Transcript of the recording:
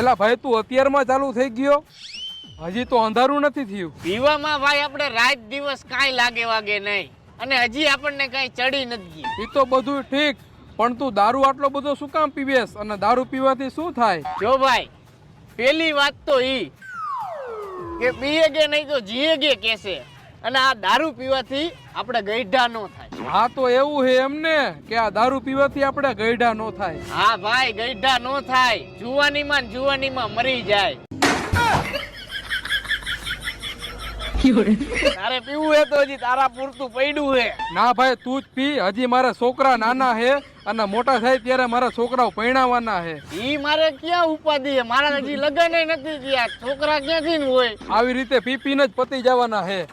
એલા ભાઈ તું અત્યારમાં ચાલુ થઈ ગયો? હજી તો અંધારું નથી થયું. પીવામાં ભાઈ આપણે રાત દિવસ કાંઈ લાગે વાગે નહીં. અને હજી આપણને કાંઈ ચડી નથી ગઈ એ તો બધું ઠીક પણ તું દારૂ આટલો બધો શું કામ પીવેસ અને દારૂ પીવાથી શું થાય? જો ભાઈ પેલી વાત તો ઈ કે પીએ કે નહીં તો જીએ કે કેસે? અને આ દારૂ પીવાથી આપણે ગઈઢા ન થાય. હા તો એવું હે એમને કે આ દારૂ પીવાથી આપણે ગઈઢા નો થાય. હા ભાઈ ગઈઢા નો થાય. જુવાનીમાં ને જુવાનીમાં મરી જાય. તારે પીવું હે તો હજી તારા પૂરતું પડ્યું હે. ના ભાઈ તું જ પી. હજી મારા છોકરા નાના હે અને મોટા થાય ત્યારે મારા છોકરાઓ પરણાવવાના હે. ઈ મારે ક્યાં ઉપાધિ હે? મારા હજી લગ્ન નથી થયા. છોકરા ક્યાંથી હોય? આવી રીતે પી પીને જ પતી જવાના હે.